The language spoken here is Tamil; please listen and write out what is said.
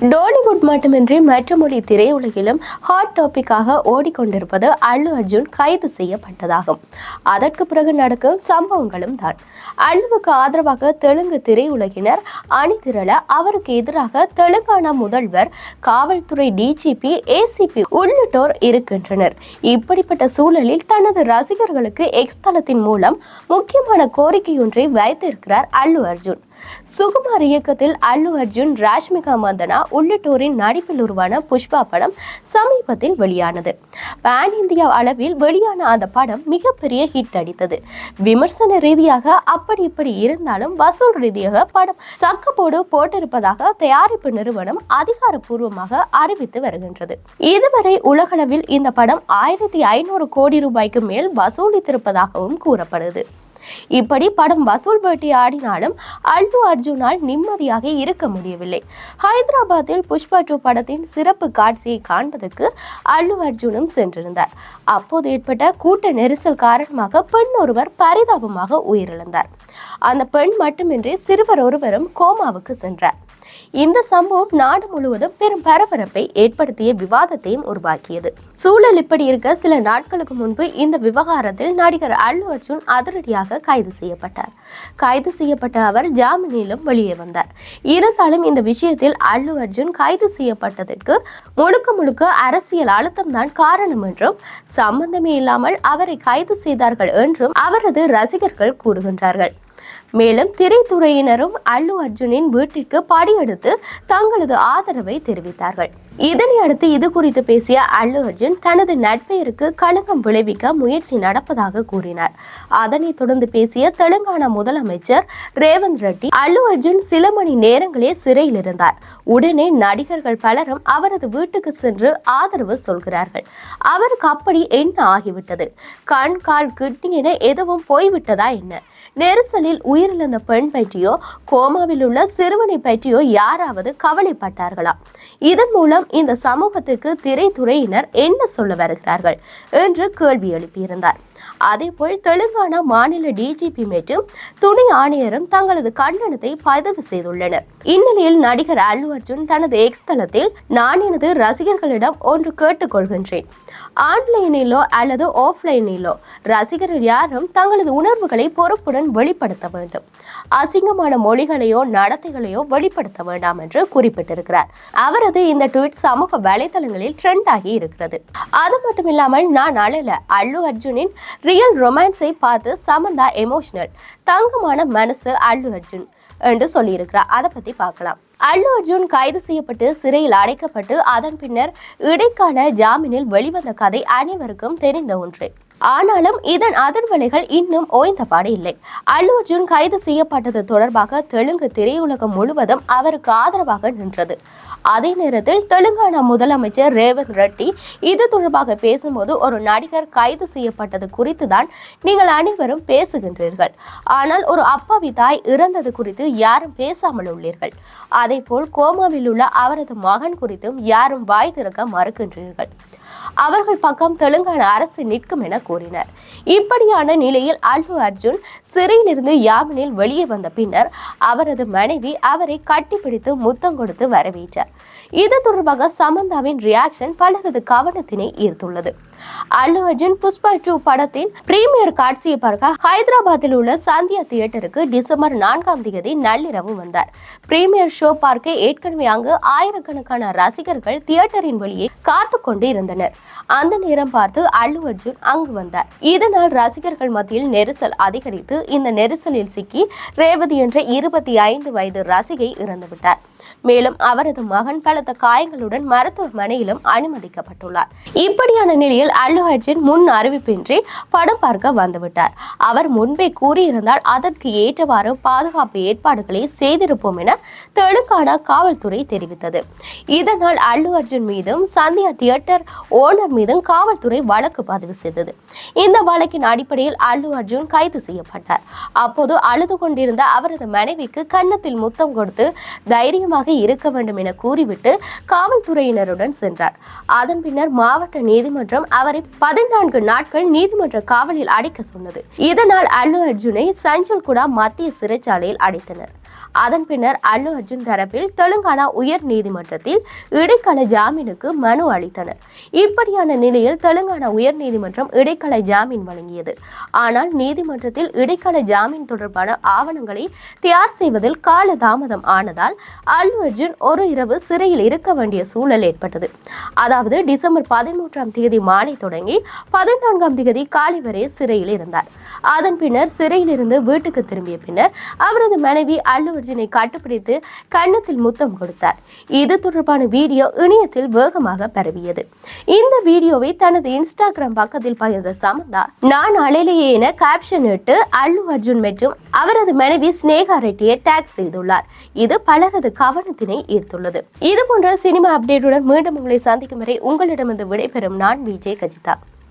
டோலிவுட் மட்டுமின்றி மற்ற மொழி திரையுலகிலும் ஹாட் டாபிக்காக ஓடிக்கொண்டிருப்பது அல்லு அர்ஜுன் கைது செய்யப்பட்டதாகும். அதற்கு பிறகு நடக்கும் சம்பவங்களும் தான். அல்லுவுக்கு ஆதரவாக தெலுங்கு திரையுலகினர் அணிதிரள அவருக்கு எதிராக தெலுங்கானா முதல்வர் காவல்துறை டிஜிபி ஏசிபி உள்ளிட்டோர் இருக்கின்றனர். இப்படிப்பட்ட சூழலில் தனது ரசிகர்களுக்கு எக்ஸ் தளத்தின் மூலம் முக்கியமான கோரிக்கையொன்றை வைத்திருக்கிறார் அல்லு அர்ஜுன். சுகுமார் இயக்கத்தில் அல்லு அர்ஜுன் ராஷ்மிகா மந்தனா உள்ளிட்டோரின் நடிப்பில் உருவான புஷ்பா படம் சமீபத்தில் வெளியானது. பேன் இந்தியா அளவில் வெளியான அந்த படம் மிகப்பெரிய ஹிட் அடித்தது. விமர்சன ரீதியாக அப்படி இப்படி இருந்தாலும் வசூல் ரீதியாக படம் சக்கப்போடு போட்டிருப்பதாக தயாரிப்பு நிறுவனம் அதிகாரப்பூர்வமாக அறிவித்து வருகின்றது. இதுவரை உலகளவில் இந்த படம் ஆயிரத்தி ஐநூறு கோடி ரூபாய்க்கு மேல் வசூலித்திருப்பதாகவும் கூறப்படுது. இப்படி படம் வசூல் வேட்டி ஆடினாலும் அல்லு அர்ஜுனால் நிம்மதியாக இருக்க முடியவில்லை. ஹைதராபாத்தில் புஷ்பா டூ படத்தின் சிறப்பு காட்சியை காண்பதற்கு அல்லு அர்ஜுனும் சென்றிருந்தார். அப்போது ஏற்பட்ட கூட்ட நெரிசல் காரணமாக பெண் ஒருவர் பரிதாபமாக உயிரிழந்தார். அந்த பெண் மட்டுமின்றி சிறுவர் ஒருவரும் கோமாவுக்கு சென்றார். இந்த சம்பவம் நாடு முழுவதும் பெரும் பரபரப்பை ஏற்படுத்திய விவாதத்தையும் உருவாக்கியது. சூழல் இப்படி இருக்க சில நாட்களுக்கு முன்பு இந்த விவகாரத்தில் நடிகர் அல்லு அர்ஜுன் அதிரடியாக கைது செய்யப்பட்டார். கைது செய்யப்பட்ட அவர் ஜாமீனிலும் வெளியே வந்தார். இருந்தாலும் இந்த விஷயத்தில் அல்லு அர்ஜுன் கைது செய்யப்பட்டதற்கு முழுக்க முழுக்க அரசியல் அழுத்தம் தான் காரணம் என்றும் சம்பந்தமே இல்லாமல் அவரை கைது செய்தார்கள் என்றும் அவரது ரசிகர்கள் கூறுகின்றார்கள். மேலும் திரைத்துறையினரும் அல்லு அர்ஜுனின் வீட்டிற்கு படியெடுத்து தங்களது ஆதரவை தெரிவித்தார்கள். இதனை அடுத்து இது குறித்து பேசிய அல்லு அர்ஜுன் தனது நட்பெயருக்கு களங்கம் விளைவிக்க முயற்சி நடப்பதாக கூறினார். அதனைத் தொடர்ந்து பேசிய தெலுங்கானா முதலமைச்சர் ரேவந்த் ரெட்டி அல்லு அர்ஜுன் சில மணி நேரங்களே சிறையில் இருந்தார். உடனே நடிகர்கள் பலரும் அவரது வீட்டுக்கு சென்று ஆதரவு சொல்கிறார்கள். அவருக்கு அப்படி என்ன ஆகிவிட்டது? கண் கால் கிட்னி என எதுவும் போய்விட்டதா என்ன? நெரிசலில் உயிரிழந்த பெண் பற்றியோ கோமாவில் உள்ள சிறுவனை பற்றியோ யாராவது கவலைப்பட்டார்களா? இதன் மூலம் இந்த சமூகத்துக்கு திரைத்துறையினர் என்ன சொல்ல வருகிறார்கள்? என்று கேள்வி எழுப்பியிருந்தார். அதேபோல் தெலுங்கானா மாநில டிஜிபி மற்றும் துணை ஆணையரும் தங்களது கண்டனத்தை பதிவு செய்துள்ளனர். இந்நிலையில் நடிகர் அல்லு அர்ஜுன் தனது எக்ஸ் தளத்தில் நான் எனது ரசிகர்களிடம் ஒன்று கேட்டுக்கொள்கின்றேன் ஆன்லைனிலோ அல்லது ஆஃப்லைனிலோ ரசிகர்கள் யாரும் தங்களது உணர்வுகளை பொறுப்புடன் வெளிப்படுத்த வேண்டும். அசிங்கமான மொழிகளையோ நடத்தைகளையோ வெளிப்படுத்த வேண்டாம் என்று குறிப்பிட்டிருக்கிறார். அவரது இந்த ட்வீட் சமூக வலைதளங்களில் ட்ரெண்ட் ஆகி இருக்கிறது. அது மட்டும் இல்லாமல் நான் அழல. அல்லு அர்ஜுனின் ரியல் ரொமான்ஸை பார்த்து சமந்தா எமோஷனல் தங்கமான மனசு அல்லு அர்ஜுன் என்று சொல்லியிருக்கிறார். அதை பத்தி பார்க்கலாம். அல்லு அர்ஜுன் கைது செய்யப்பட்டு சிறையில் அடைக்கப்பட்டு அதன் பின்னர் இடைக்கால ஜாமீனில் வெளிவந்த கதை அனைவருக்கும் தெரிந்த ஒன்று. ஆனாலும் இதன் அதிர்வலைகள் இன்னும் ஓய்ந்தபாடு இல்லை. அல்லு அர்ஜுன் கைது செய்யப்பட்டது தொடர்பாக தெலுங்கு திரையுலகம் முழுவதும் அவருக்கு ஆதரவாக நின்றது. அதே நேரத்தில் தெலுங்கானா முதலமைச்சர் ரேவந்த் ரெட்டி இது தொடர்பாக பேசும்போது ஒரு நடிகர் கைது செய்யப்பட்டது குறித்து தான் நீங்கள் அனைவரும் பேசுகின்றீர்கள். ஆனால் ஒரு அப்பாவி தாய் இறந்தது குறித்து யாரும் பேசாமல் உள்ளீர்கள். அதேபோல் கோமாவில் உள்ள அவரது மகன் குறித்தும் யாரும் வாய் திறக்க மறுக்கின்றீர்கள். அவர்கள் பக்கம் தெலுங்கானா அரசு நிற்கும் என கூறினர். இப்படியான நிலையில் அல்லு அர்ஜுன் சிறையிலிருந்து யாமினில் வெளியே வந்த பின்னர் அவரது மனைவி அவரை கட்டிப்பிடித்து முத்தம் கொடுத்து வரவேற்றார். இது தொடர்பாக சமந்தாவின் ரியாக்ஷன் பலரது கவனத்தினை ஈர்த்துள்ளது. அல்லு அர்ஜுன் புஷ்பா டூ படத்தின் பிரீமியர் காட்சியை பார்க்க ஹைதராபாத்தில் உள்ள சாந்தியா தியேட்டருக்கு டிசம்பர் நான்காம் தேதி நள்ளிரவு வந்தார். பிரீமியர் ஷோ பார்க்க ஏற்கனவே அங்கு ஆயிரக்கணக்கான ரசிகர்கள் தியேட்டரின் வெளியே காத்து கொண்டு இருந்தனர் அந்த நேரம் பார்த்து அல்லு அர்ஜுன் அங்கு வந்தார். இதனால் ரசிகர்கள் மத்தியில் நெரிசல் அதிகரித்து இந்த நெரிசலில் சிக்கி ரேவதி என்ற இருபத்தி ஐந்து வயது ரசிகை இறந்துவிட்டார் மேலும் அவரது மகன் பலத்த காயங்களுடன் மருத்துவமனையிலும் அனுமதிக்கப்பட்டுள்ளார். இப்படியான நிலையில் அல்லு அர்ஜுன் முன் அறிவிப்பின்றி படம் பார்க்க வந்துவிட்டார் அவர் முன்பே கூறியிருந்தால் அதற்கு ஏற்றவாறு பாதுகாப்பு ஏற்பாடுகளை செய்திருப்போம் என தெலுங்கானா காவல்துறை தெரிவித்தது. இதனால் அல்லு அர்ஜுன் மீதும் சந்தியா தியேட்டர் ஓன ஓனர் மீதும் காவல்துறை வழக்கு பதிவு செய்தது. இந்த வழக்கின் அடிப்படையில் அல்லு அர்ஜுன் கைது செய்யப்பட்டார். அப்போது அழுது கொண்டிருந்த அவரது மனைவிக்கு கன்னத்தில் முத்தம் கொடுத்து தைரியமாக இருக்க வேண்டும் என கூறிவிட்டு காவல்துறையினருடன் சென்றார். அதன் பின்னர் மாவட்ட நீதிமன்றம் அவரை பதினான்கு நாட்கள் நீதிமன்ற காவலில் அடைக்க சொன்னது. இதனால் அல்லு அர்ஜுனை சஞ்சல்குடா மத்திய சிறைச்சாலையில் அடைத்தனர். அதன் பின்னர் அல்லு அர்ஜுன் தரப்பில் தெலுங்கானா உயர் நீதிமன்றத்தில் இடைக்கால ஜாமீனுக்கு மனு அளித்தனர். இப்படி இப்படியான நிலையில் தெலுங்கானா உயர்நீதிமன்றம் இடைக்கால ஜாமீன் வழங்கியது. ஆனால் நீதிமன்றத்தில் இடைக்கால ஜாமீன் தொடர்பான ஆவணங்களை தயார் செய்வதில் கால தாமதம் ஆனதால் அல்லு அர்ஜுன் ஒரு இரவு சிறையில் இருக்க வேண்டிய சூழல் ஏற்பட்டது. அதாவது டிசம்பர் பதிமூன்றாம் தேதி மாலை தொடங்கி பதினான்காம் தேதி காலை வரை சிறையில் இருந்தார். அதன் பின்னர் சிறையில் இருந்து வீட்டுக்கு திரும்பிய பின்னர் அவரது மனைவி அல்லு அர்ஜுனை கட்டுப்பிடித்து கன்னத்தில் முத்தம் கொடுத்தார். இது தொடர்பான வீடியோ இணையத்தில் வேகமாக பரவியது. இந்த வீடியோவை தனது இன்ஸ்டாகிராம் பக்கத்தில் பகிர்ந்த சமந்தா நான் அலையிலேயே என கேப்ஷன் இட்டு அல்லு அர்ஜுன் மற்றும் அவரது மனைவி ஸ்னேகா ரெட்டியை டேக் செய்துள்ளார். இது பலரது கவனத்தினை ஈர்த்துள்ளது. இது போன்ற சினிமா அப்டேட்டுடன் மீண்டும் உங்களை சந்திக்கும் வரை உங்களிடமிருந்து விடைபெறும் நான் விஜய் கஜிதா.